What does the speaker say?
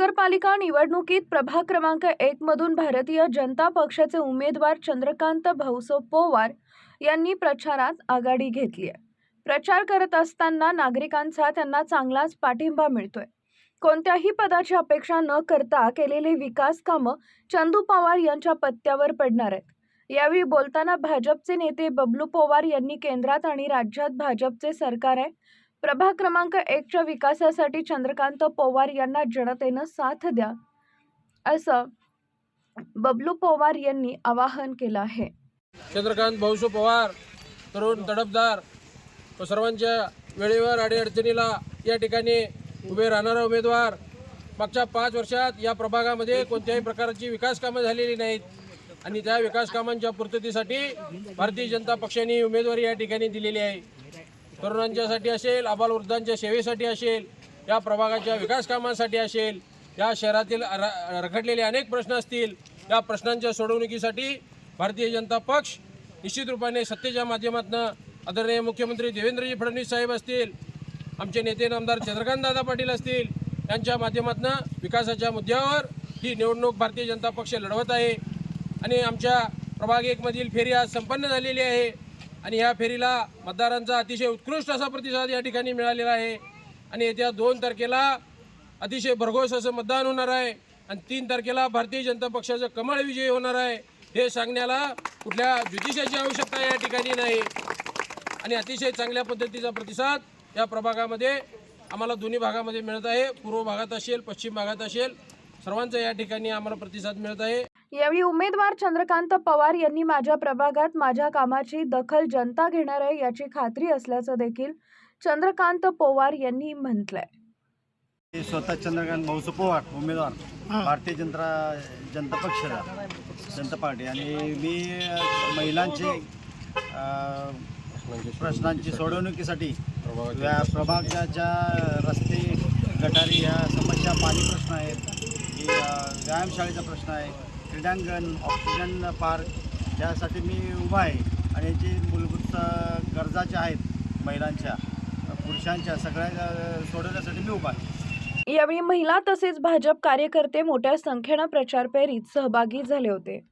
महानगरपालिका निवडणुकीत प्रभाग क्रमांक एक मधून भारतीय जनता पक्षाचे उमेदवार चंद्रकांत भाऊसो पोवार यांनी प्रचारात आघाडी घेतली आहे. प्रचार करत असताना नागरिकांचा त्यांना चांगलाच पाठिंबा मिळतोय. कोणत्याही पदाची अपेक्षा न करता केलेले विकास कामं चंदू पवार यांच्या पत्त्यावर पडणार आहेत. यावेळी बोलताना भाजपचे नेते बबलू पवार यांनी केंद्रात आणि राज्यात भाजपचे सरकार आहे. प्रभाग क्रमांक एकच्या विकासासाठी चंद्रकांत पवार यांना जनतेनं साथ द्या असं बबलू पवार यांनी आवाहन केलं आहे. चंद्रकांत भाऊसो पवार तरुण तडफदार व सर्वांच्या वेळेवर अडीअडचणीला या ठिकाणी उभे राहणारा उमेदवार. मागच्या पाच वर्षात या प्रभागामध्ये कोणत्याही प्रकारची विकास कामं झालेली नाहीत आणि त्या विकास कामांच्या पूर्ततेसाठी भारतीय जनता पक्षाने उमेदवारी या ठिकाणी दिलेली आहे. तरुणांच्यासाठी असेल आबालवृद्धांच्या सेवेसाठी असेल या प्रभागाच्या विकास कामांसाठी असेल या शहरातील र- रखडलेले अनेक प्रश्न असतील या प्रश्नांच्या सोडवणुकीसाठी भारतीय जनता पक्ष निश्चित रूपाने सत्तेच्या माध्यमातून आदरणीय मुख्यमंत्री देवेंद्रजी फडणवीस साहेब असतील आमचे नेते आमदार चंद्रकांतदादा पाटील असतील यांच्या माध्यमातून विकासाच्या मुद्द्यावर ही निवडणूक भारतीय जनता पक्ष लढवत आहे. आणि आमच्या प्रभाग एकमधील फेरी आज संपन्न झालेली आहे. आणि या फेरीला मतदारांचा अतिशय उत्कृष्ट असा प्रतिसाद या ठिकाणी मिळालेला आहे. आणि येत्या दोन तारखेला अतिशय भरघोस असं मतदान होणार आहे. आणि तीन तारखेला भारतीय जनता पक्षाचं कमळ विजयी होणार आहे. हे सांगण्याला कुठल्या ज्योतिषाची आवश्यकता या ठिकाणी नाही. आणि अतिशय चांगल्या पद्धतीचा प्रतिसाद या प्रभागामध्ये आम्हाला दोन्ही भागामध्ये मिळत आहे. पूर्व भागात असेल पश्चिम भागात असेल सर्वांचा या ठिकाणी आम्हाला प्रतिसाद मिळत आहे. यावेळी उमेदवार चंद्रकांत पवार यांनी माझ्या प्रभागात माझ्या कामाची दखल जनता घेणार आहे याची खात्री असल्याचं देखील चंद्रकांत पवार यांनी म्हटलंय. स्वतः चंद्रकांत भाऊसो पवार उमेदवार. भारतीय जनता जनता पक्ष जनता पार्टी. आणि मी महिलांचे प्रश्नांची सोडवणुकीसाठी या प्रभागाच्या रस्ते गटारी या समस्या पाणी प्रश्न आहेत व्यायामशाळेचा प्रश्न आहे क्रीडांगण ऑक्सिजन पार्क यासाठी मी उभा आहे. आणि जे मूलभूत गरजाच्या गरजा ज्या आहेत महिलांच्या पुरुषांच्या सगळ्या सोडवण्यासाठी मी उभा आहे. यावेळी महिला तसेच भाजप कार्यकर्ते मोठ्या संख्येनं प्रचार फेरीत सहभागी झाले होते.